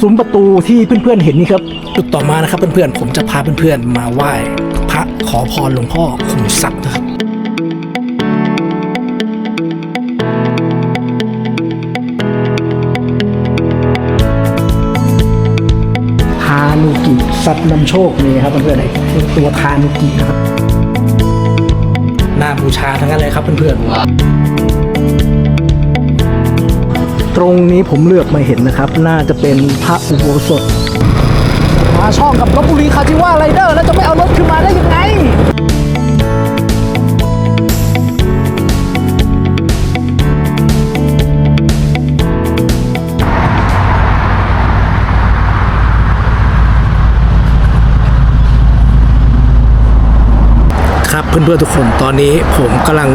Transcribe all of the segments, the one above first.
ซุ้มประตูที่เพื่อนๆเห็นนี่ครับจุดต่อมานะครับเพื่อนๆผมจะพาเพื่อนๆมาไหว้พระขอพรหลวงพ่อขุนทรัพย์นะครับทานุกิสัตว์นำโชคนี่ครับเพื่อนๆไอ้ตัวทานุกินะครับน่าบูชาทั้งนั้นเลยครับเพื่อนๆ รงนี้ผมเลือกมาเห็นนะครับ น่าจะเป็นพระอุโบสถมาช่องกับลบบุรีคาจิว่า เพื่อนๆทุกคนตอนนี้ผมกำลัง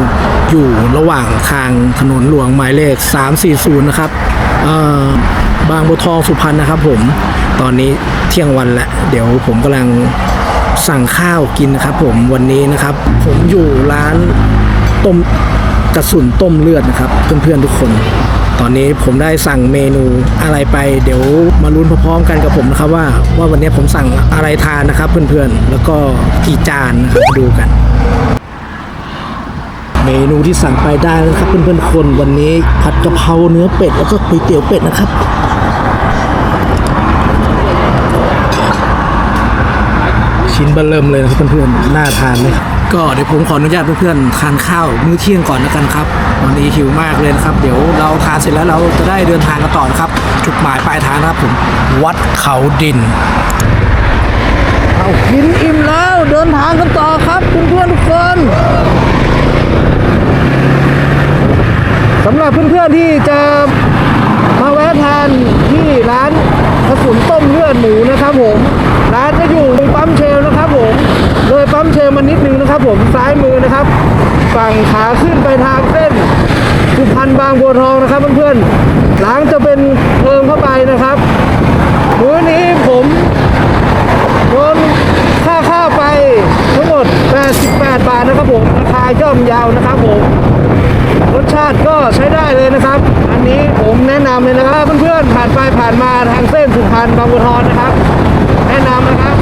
อยู่ระหว่างทางถนนหลวงหมายเลข 340 นะครับบางบัวทองสุพรรณนะครับผมตอนนี้เที่ยงวันแล้วเดี๋ยวผมกำลังสั่งข้าวกินนะครับผมวันนี้นะครับ ผมอยู่ร้านต้มกระสุนต้มเลือดนะครับ เพื่อนๆทุกคน ตอนนี้ผมได้สั่งเมนูอะไรไป เดี๋ยวมาลุ้นพร้อมๆกันกับผมนะครับว่าว่าวันนี้ผมสั่งอะไรทานนะครับ เพื่อนๆแล้วก็กี่จานนะครับดูกัน เมนูที่สั่งไปได้แล้วนะครับเพื่อนๆคนวันนี้ผัดกะเพราเนื้อเป็ดแล้วก็ก๋วยเตี๋ยวเป็ดนะครับชิ้นเบอร์เริ่มเลยนะครับเพื่อนๆน่าทานเลยครับก็เดี๋ยวผมขออนุญาตเพื่อนๆทานข้าวมื้อเที่ยงก่อนแล้วกันครับวันนี้หิวมากเลยนะครับเดี๋ยวเราทานเสร็จแล้วเราจะได้เดินทางกันต่อนะครับจุดหมายปลายทางนะครับผมวัดเขาดินเอากินอิ่มแล้วเดินทางกันต่อครับ เพื่อนๆทุกคนสำหรับเพื่อนๆที่จะมาแวะทานที่ร้านกระสุนต้มเลือดหมูนะครับผมร้านจะอยู่ตรงปั๊มเชลนะครับผมเลยปั๊มเชลมานิดนึงนะครับ ผมซ้ายมือนะครับ ฝั่งขาขึ้นไปทางเส้นสุพรรณบางบัวทองนะครับเพื่อนๆหลังจะเป็นเพิงเข้าไปนะครับมื้อนี้ผมโดนค่าข้าวไปทั้งหมด 88 บาทนะครับผมราคาย่อมยาวนะครับผมรสชาติก็ใช้ได้เลยนะครับ อันนี้ผมแนะนำเลยนะครับเพื่อนๆผ่านไปผ่านมาทางเส้นสุพรรณบางบัวทองนะครับ แนะนำนะครับ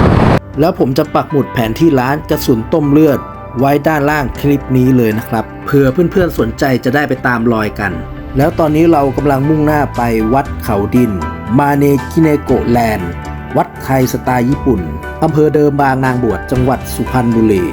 แล้วผมจะปักหมุดแผนที่ร้านกระสุนต้มเลือด ไว้ด้านล่างคลิปนี้เลยนะครับเผื่อเพื่อนๆสนใจจะได้ไปตามรอยกัน แล้วตอนนี้เรากำลังมุ่งหน้าไปวัดเขาดิน มาเนกิเนโกแลนด์ วัดไทยสไตล์ญี่ปุ่นอำเภอเดิมบางนางบวชจังหวัดสุพรรณบุรี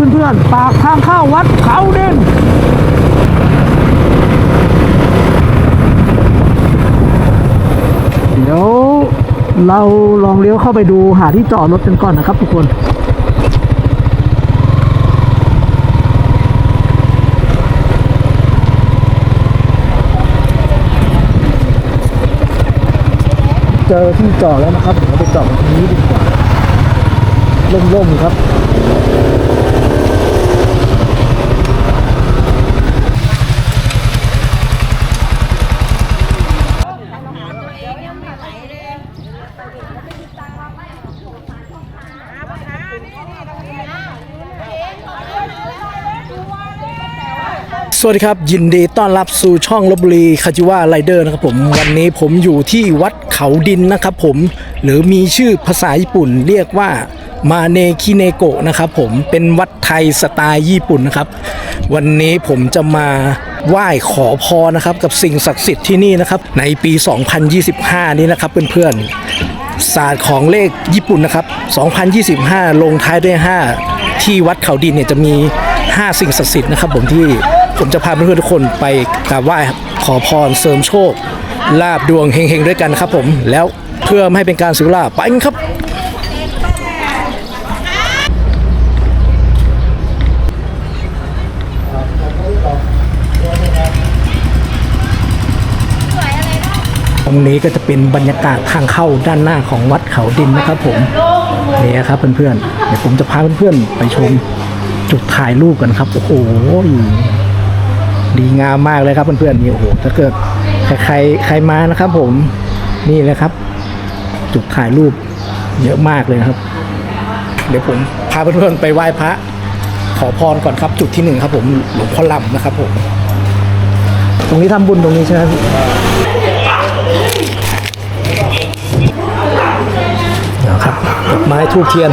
เพื่อนๆปากทางเข้าวัดเขาเด่นเดี๋ยวเราลองเลี้ยวเข้าไปดูหาที่จอดรถกันก่อนนะครับทุกคนเจอที่จอดแล้วนะครับเดี๋ยวไปจอดตรงนี้ดีกว่าล่มๆครับ สวัสดีครับ ยินดีต้อนรับสู่ช่องลบบุรีคาจิว่าไรเดอร์นะครับผม วันนี้ผมอยู่ที่วัดเขาดินนะครับผม หรือมีชื่อภาษาญี่ปุ่นเรียกว่ามาเนคิเนโกะนะครับผมเป็นวัดไทยสไตล์ญี่ปุ่นนะครับ วันนี้ผมจะมาไหว้ขอพรนะครับ กับสิ่งศักดิ์สิทธิ์ที่นี่นะครับ ในปี 2025 นี้นะครับเพื่อนๆศาสตร์ของเลขญี่ปุ่นนะครับ 2025 ลงท้ายด้วย 5 ที่วัดเขาดินเนี่ยจะมี 5 สิ่งศักดิ์สิทธิ์นะครับผมที่ ผมจะพาเพื่อนๆทุกคนไปกราบไหว้ขอพรเสริมโชค ลาบดวงเฮงๆด้วยกันครับผม แล้วเพื่อไม่ให้เป็นการเสียเวลาไปกันครับตรงนี้ก็จะเป็นบรรยากาศทางเข้าด้านหน้าของวัดเขาดินนะครับผมนี่ครับเพื่อนๆเดี๋ยวผมจะพาเพื่อนๆไปชมจุดถ่ายรูปกันครับ โอ้โห ดีงามมากเลยครับเพื่อนๆนี่โอ้โหถ้าเกิดใครใครใครมานะครับผมนี่เลยครับ จุดถ่ายรูปเยอะมากเลยครับ เดี๋ยวผมพาเพื่อนๆไปไหว้พระ ขอพรก่อนครับจุดที่หนึ่งครับผมหลวงพ่อลำนะครับผมตรงนี้ทำบุญตรงนี้ใช่ไหมครับดอกไม้ทูบเทียน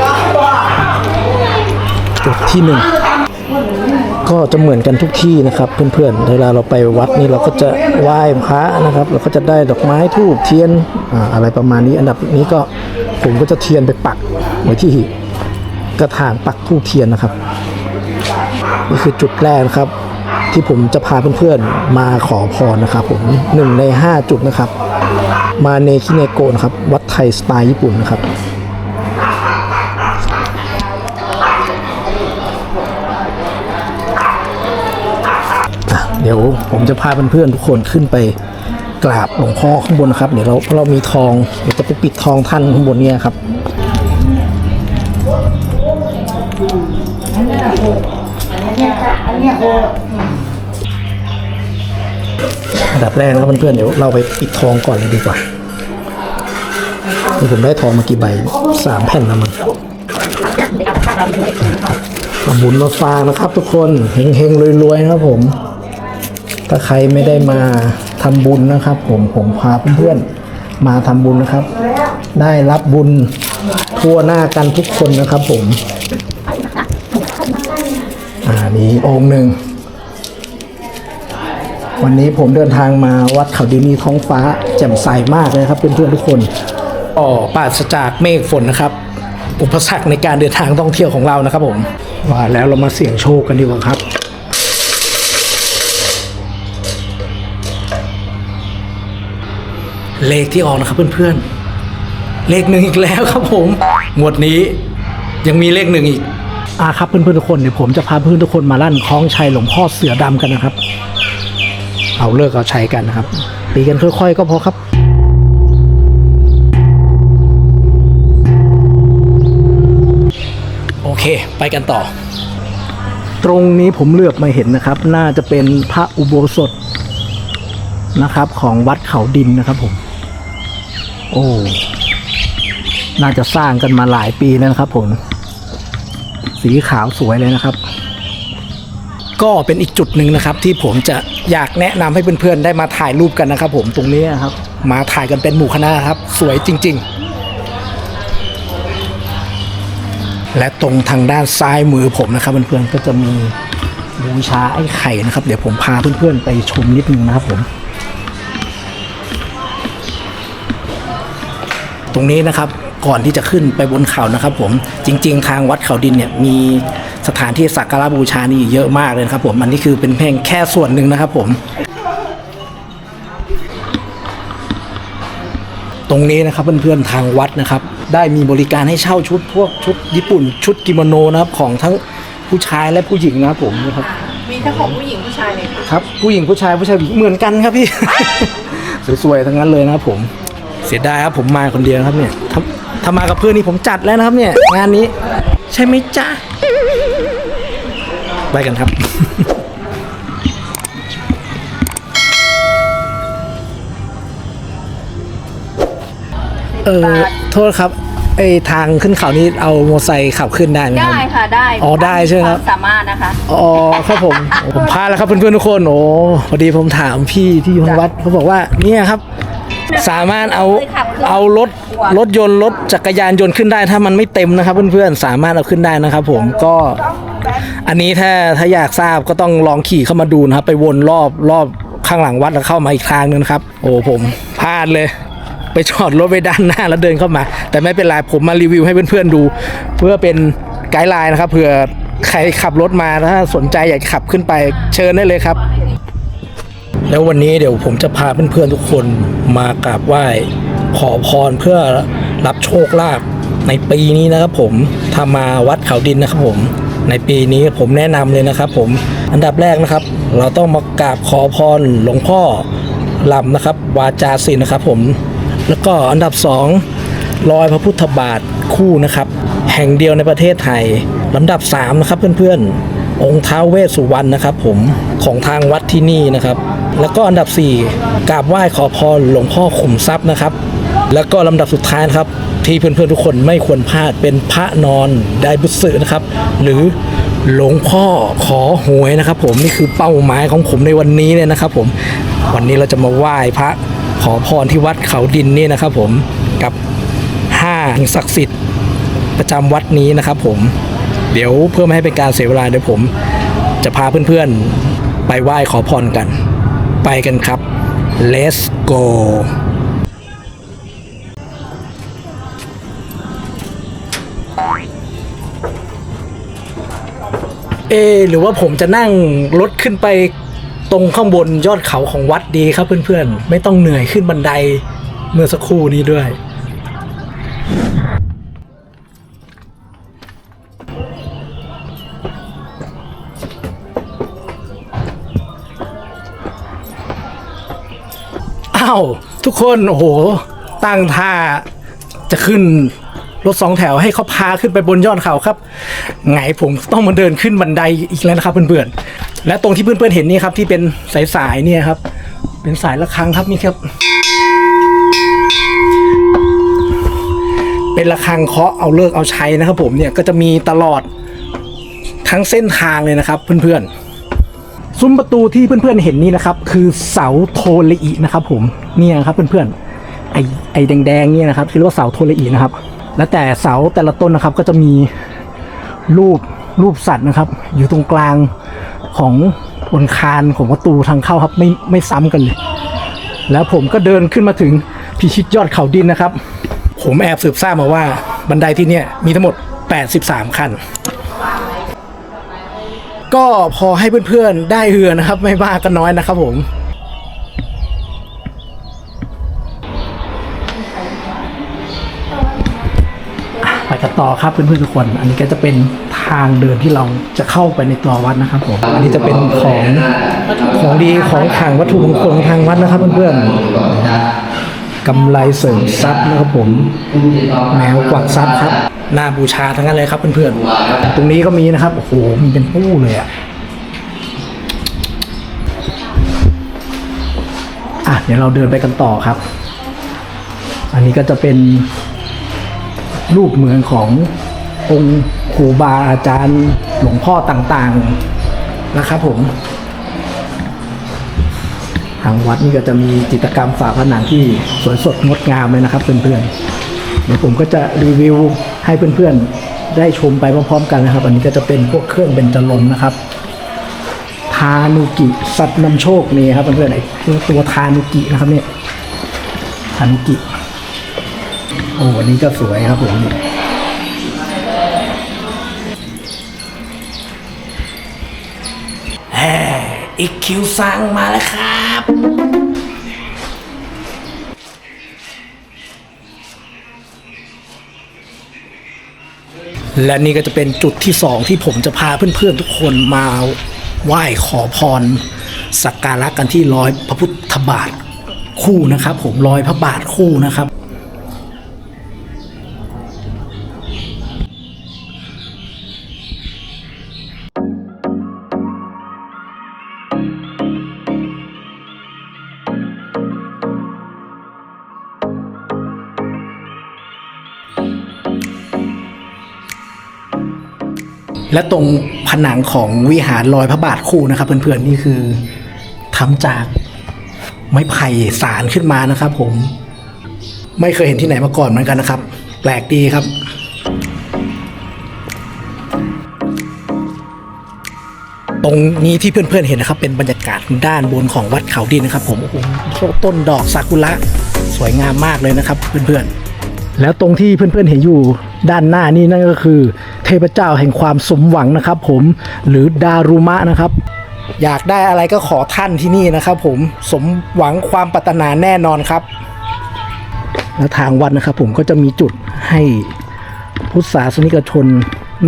จุดที่หนึ่ง ก็จะเหมือนกันทุกที่นะครับเพื่อนๆ เวลาเราไปวัดนี่เราก็จะไหว้พระนะครับ เราก็จะได้ดอกไม้ทูบเทียนอะไรประมาณนี้ อันดับนี้ก็ผมก็จะเทียนไปปักไว้ที่กระถางปักทูบเทียนนะครับนี่คือจุดแรกนะครับที่ผมจะพาเพื่อนๆมาขอพรนะครับผมหนึ่งใน 5 จุดนะครับ มาเนคิเนโกนะครับวัดไทยสไตล์ญี่ปุ่นนะครับ ดี๋ยวผมจะพาเพื่อนๆทุกคนขึ้นไปกราบหลวงพ่อข้างบนนะครับ เดี๋ยวเราเรามีทองเดี๋ยวจะไปปิดทองท่านข้างบนเนี่ยครับอันดับแรกนะครับเพื่อนๆเดี๋ยวเราไปปิดทองก่อนเลยดีกว่านี่ผมได้ทองมากี่ใบสามแผ่นนะมันทำบุญมาฟางนะครับทุกคนเฮงๆรวยๆนะครับผม ถ้าใครไม่ได้มาทำบุญนะครับ ผมผมพาเพื่อนๆมาทำบุญนะครับ ได้รับบุญทั่วหน้ากันทุกคนนะครับ ผมอ่านี่องค์หนึ่งวันนี้ผมเดินทางมาวัดเขาดินนีท้องฟ้า แจ่มใสมากเลยครับเพื่อนๆทุกคนอ๋อปราศจากเมฆฝนนะครับ อุปสรรคในการเดินทางท่องเที่ยวของเรานะครับ ผมว่าแล้วเรามาเสี่ยงโชคกันดีกว่าครับ เลขที่ออกนะครับเพื่อนๆ เลขหนึ่งอีกแล้วครับผมงวดนี้ยังมีเลขหนึ่งอีกอ่าครับเพื่อนๆทุกคนเดี๋ยวผมจะพาเพื่อนทุกคนมาลั่นคล้องชัยหลวงพ่อเสือดำกันนะครับ เอาเลิกเอาใช้กันนะครับตีกันค่อยๆ ก็พอครับโอเค ไปกันต่อ ตรงนี้ผมเลือกมาเห็นนะครับ น่าจะเป็นพระอุโบสถนะครับ ของวัดเขาดินนะครับผม โอ้ น่าจะสร้างกันมาหลายปีแล้วนะครับผม สีขาวสวยเลยนะครับ ก็เป็นอีกจุดหนึ่งนะครับ ที่ผมจะอยากแนะนำให้เพื่อนๆได้มาถ่ายรูปกันนะครับ ผมตรงนี้นะครับ มาถ่ายกันเป็นหมู่คณะครับ สวยจริง ๆและตรงทางด้านซ้ายมือผมนะครับเพื่อนๆก็จะมีบูชาไอ้ไข่นะครับ เดี๋ยวผมพาเพื่อนๆไปชมนิดนึงนะครับผม ตรงนี้นะครับก่อนที่จะขึ้นไปบนเขานะครับผมจริง ๆ ทางวัดเขาดินเนี่ยมีสถานที่สักการะบูชานี่เยอะมากเลยนะครับผมอันนี้คือเป็นเพียงแค่ส่วนหนึ่งนะครับผม ตรงนี้นะครับเพื่อนๆทางวัดนะครับ ได้มีบริการให้เช่าชุดพวกชุดญี่ปุ่น ชุดกิโมโนนะครับของทั้งผู้ชายและผู้หญิงนะครับผมนะครับ มีทั้งของผู้หญิงผู้ชายเลยค่ะครับผู้หญิงผู้ชายผู้ชายผู้หญิงเหมือนกันครับพี่ สวยๆทั้งนั้นเลยนะครับผม เสียดายครับผมมาคนเดียวนะครับเนี่ยถ้าถ้ามากับเพื่อนนี่ผมจัดแล้วนะครับเนี่ย งานนี้ ใช่ไหมจ๊ะ ไปกันครับ เออโทษครับไอทางขึ้นเขานี้เอามอเตอร์ไซค์ขับขึ้นได้ไหมครับ ได้ค่ะได้อ๋อได้ใช่ไหมครับ วามสามารถนะคะ อ๋อครับผมผมพลาดแล้วครับเพื่อนๆทุกคนโอ้พอดีผมถามพี่ที่อยู่ทางวัดเขาบอกว่าเนี่ยครับ สามารถเอาเอารถรถยนต์รถจักรยานยนต์ขึ้นได้ ถ้ามันไม่เต็มนะครับเพื่อนๆสามารถเอาขึ้นได้นะครับ ผมก็อันนี้ถ้าถ้าอยากทราบก็ต้องลองขี่เข้ามาดูนะครับ ไปวนรอบรอบข้างหลังวัดแล้วเข้ามาอีกทางนึงครับ โอ้ผมพลาดเลย ไปจอดรถไว้ด้านหน้าแล้วเดินเข้ามา แต่ไม่เป็นไรผมมารีวิวให้เพื่อนๆดู เพื่อเป็นไกด์ไลน์นะครับเผื่อใครขับรถมาถ้าสนใจอยากจะขับขึ้นไปเชิญได้เลยครับ แล้ววันนี้เดี๋ยวผมจะพาเพื่อนๆทุกคนมากราบไหว้ ขอพรเพื่อรับโชคลาภในปีนี้นะครับผมถ้ามาวัดเขาดินนะครับผม ในปีนี้ผมแนะนำเลยนะครับ ผมอันดับแรกนะครับ เราต้องมากราบขอพรหลวงพ่อลำนะครับ วาจาศิลนะครับผม แล้วก็อันดับสองรอยพระพุทธบาทคู่นะครับ แห่งเดียวในประเทศไทยลำดับ3นะครับเพื่อนๆ องค์ท้าวเวสสุวรรณนะครับ ผมของทางวัดที่นี่นะครับ แล้วก็อันดับ 4กราบไหว้ขอพรหลวงพ่อขุมทรัพย์นะครับ แล้วก็ลำดับสุดท้ายนะครับ ที่เพื่อนๆทุกคนไม่ควรพลาดเป็นพระนอนไดบุสึนะครับ หรือหลวงพ่อขอหวยนะครับ ผมนี่คือเป้าหมายของผมในวันนี้เลยนะครับ ผมวันนี้เราจะมาไหว้พระขอพรที่วัดเขาดินนี่นะครับ ผมกับห้าสิ่งศักดิ์สิทธิ์ประจำวัดนี้นะครับ ผม เดี๋ยวเพื่อไม่ให้เป็นการเสียเวลาเดี๋ยวผม จะพาเพื่อนๆ ไปไหว้ขอพรกัน ไปกันครับ let's go เอ หรือว่าผมจะนั่งรถขึ้นไปตรงข้างบนยอดเขาของวัดดีครับเพื่อนๆ ไม่ต้องเหนื่อยขึ้นบันไดเมื่อสักครู่นี้ด้วย อ้าวทุกคนโอ้โหตั้งท่าจะขึ้นรถสองแถวให้เขาพาขึ้นไปบนยอดเขาครับ ไงผมต้องมาเดินขึ้นบันไดอีกแล้วนะครับเพื่อนๆและตรงที่เพื่อนๆเห็นนี่ครับที่เป็นสายๆเนี่ยครับ เป็นสายระฆังครับนี่ครับ เป็นระฆังเคาะเอาเลิกเอาใช้นะครับ ผมเนี่ยก็จะมีตลอดทั้งเส้นทางเลยนะครับ เพื่อนๆ ซุ้มประตูที่เพื่อนๆเห็นนี่นะครับ คือเสาโทเลอีนะครับ ผมเนี่ยครับเพื่อนๆไอไอแดงๆเนี่ยนะครับที่เรียกว่าเสาโทเลอีนะครับ แล้วแต่เสาแต่ละต้นนะครับก็จะมีรูปรูปสัตว์นะครับ อยู่ตรงกลางของบนคานของประตูทางเข้าครับไม่ไม่ซ้ำกันเลย แล้วผมก็เดินขึ้นมาถึงพิชิตยอดเขาดินนะครับ ผมแอบสืบทราบมาว่าบันไดที่เนี่ยมีทั้งหมด 83 ขั้น ก็พอให้เพื่อนๆได้เฮือนะครับ ไม่มากก็น้อยนะครับผมไปกันต่อครับเพื่อนๆทุกคน อันนี้ก็จะเป็นทางเดินที่เราจะเข้าไปในตัววัดนะครับผม อันนี้จะเป็นของของดีของขลังวัตถุมงคลของทางวัดนะครับเพื่อนๆ กำไรเสริมทรัพย์นะครับผม แมวกวักทรัพย์ครับน่าบูชาทั้งนั้นเลยครับเพื่อนๆ ตรงนี้ก็มีนะครับ โอ้โห มันเป็นปู้เลยอะอะ เดี๋ยวเราเดินไปกันต่อครับ อันนี้ก็จะเป็นรูปเหมือนขององค์ครูบาอาจารย์หลวงพ่อต่างๆ นะครับผมางวัดนี่ก็จะมีจิตรกรรมฝาผนังที่สวยสดงดงามเลยนะครับเพื่อนๆเดี๋ยวผมก็จะรีวิวให้เพื่อนๆได้ชมไปพร้อมๆ กันนะครับ อันนี้ก็จะเป็นพวกเครื่องเบญจรงนะครับทานุกิสัตว์นำโชคนี่ครับเพื่อนๆไอ้ตัวทานุกินะครับเนี่ยทานุกิโอ้วันนี้ก็สวยครับผมนี่อีกคิวซังมาแล้วครับ และนี่ก็จะเป็นจุดที่สองที่ผมจะพาเพื่อนๆทุกคนมาไหว้ขอพรสักการะกันที่ร้อยพระพุทธบาทคู่นะครับ ผมร้อยพระบาทคู่นะครับ และตรงผนังของวิหารลอยพระบาทคู่นะครับเพื่อนๆนี่คือทำจากไม้ไผ่สารขึ้นมานะครับ ผม ไม่เคยเห็นที่ไหนมาก่อนเหมือนกันนะครับ แปลกดีครับตรงนี้ที่เพื่อนๆเห็นนะครับ เป็นบรรยากาศด้านบนของวัดเขาดินนะครับ ผมโอ้โหต้นดอกซากุระสวยงามมากเลยนะครับ เพื่อนๆ แล้วตรงที่เพื่อนๆเห็นอยู่ด้านหน้านี่นั่นก็คือ เทพเจ้าแห่งความสมหวังนะครับผมหรือดารุมะนะครับ อยากได้อะไรก็ขอท่านที่นี่นะครับผมสมหวังความปรารถนาแน่นอนครับ แล้วทางวัดนะครับผมก็จะมีจุดให้พุทธศาสนิกชน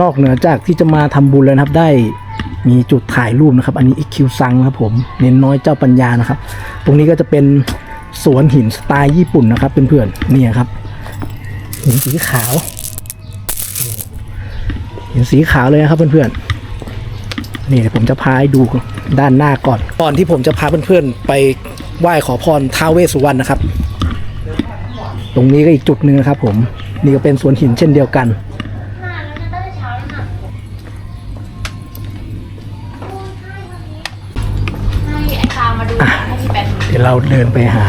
นอกเหนือจากที่จะมาทำบุญแล้วนะครับได้มีจุดถ่ายรูปนะครับ อันนี้อีคิวซังนะครับผมเน้นน้อยเจ้าปัญญานะครับ ตรงนี้ก็จะเป็นสวนหินสไตล์ญี่ปุ่นนะครับเพื่อนๆเนี่ยครับหินสีขาว เห็นสีขาวเลยนะครับเพื่อนๆนี่เดี๋ยวผมจะพาให้ดูด้านหน้าก่อน ก่อนที่ผมจะพาเพื่อนๆไปไหว้ขอพรท้าวเวสสุวรรณนะครับ ตรงนี้ก็อีกจุดหนึ่งนะครับ ผมนี่ก็เป็นสวนหินเช่นเดียวกันให้ไอ้ตามมาดูให้พี่แป๊บเดี๋ยวเราเดินไปหา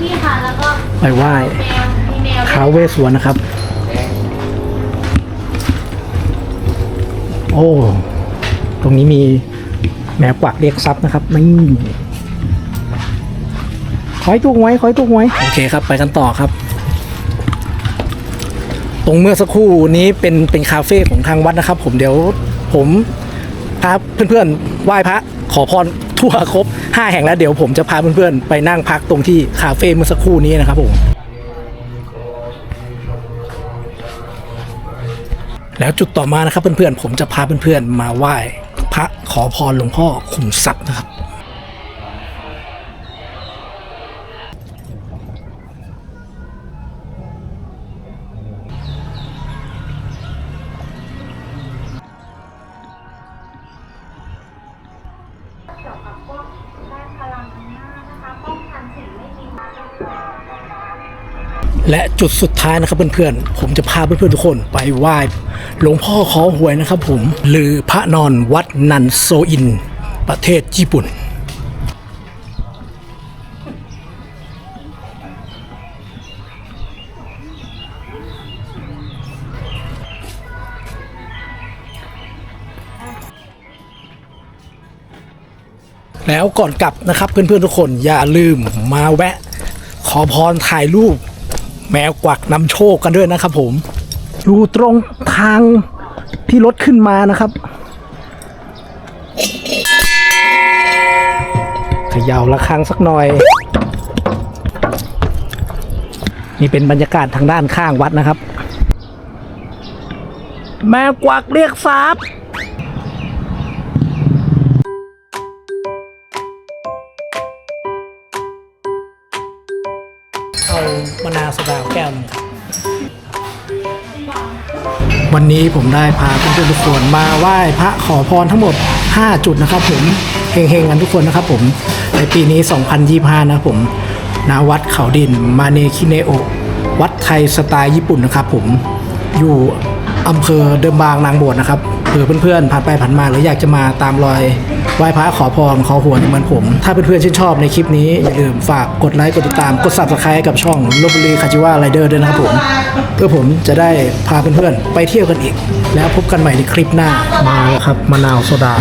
พี่ค่ะแล้วก็ไปไหว้แมวมีแมวด้วยท้าวเวสสุวรรณนะครับ โอ้ ตรงนี้มีแมวกวักเรียกทรัพย์นะครับนี่คอยตู้ไว้คอยตู้ไว้โอเคครับ ไปกันต่อครับ ตรงเมื่อสักครู่นี้เป็นเป็นคาเฟ่ของทางวัดนะครับ ผมเดี๋ยวผมพาเพื่อนๆไหว้พระขอพรทั่วครบ 5 แห่งแล้วเดี๋ยวผมจะพาเพื่อนๆ ไปนั่งพักตรงที่คาเฟ่เมื่อสักครู่นี้นะครับผม แล้วจุดต่อมานะครับเพื่อนๆผมจะพาเพื่อนๆมาไหว้พระขอพรหลวงพ่อขุมทรัพย์นะครับ และจุดสุดท้ายนะครับเพื่อนๆ ผมจะพาเพื่อนๆทุกคนไปไหว้หลวงพ่อขอหวยนะครับผมหรือพระนอนวัดนันโซอิน ประเทศญี่ปุ่น แล้วก่อนกลับนะครับเพื่อนๆทุกคนอย่าลืมมาแวะ ขอพรถ่ายรูป แมวกวักนำโชคกันด้วยนะครับ ผมอยู่ตรงทางที่รถขึ้นมานะครับเขย่าระฆังสักหน่อย นี่เป็นบรรยากาศทางด้านข้างวัดนะครับ แมวกวักเรียกทรัพย์ มะนาวโซดาแก้วหนึงครับ วันนี้ผมได้พาเพื่อนๆทุกคนมาไหว้พระขอพรทั้งหมด 5 จุดนะครับผมเฮงๆกันทุกคนนะครับผมในปีนี้ 2025 นะผมณวัดเขาดิน มาเนคิเนโอวัดไทยสไตล์ญี่ปุ่นนะครับผมอยู่อำเภอเดิมบางนางบวชนะครับ เผื่อเพื่อนๆผ่านไปผ่านมาหรืออยากจะมาตามรอยไหว้พระขอพรขอหวยเหมือนผม ถ้าเพื่อนๆชื่นชอบในคลิปนี้ อย่าลืมฝากกดไลค์กดติดตามกด subscribe กับช่องลบบุรีคาจิว่าไรเดอร์ด้วยนะครับผม เพื่อผมจะได้พาเพื่อนๆไปเที่ยวกันอีก แล้วพบกันใหม่ในคลิปหน้ามาแล้วครับมะนาวโซดา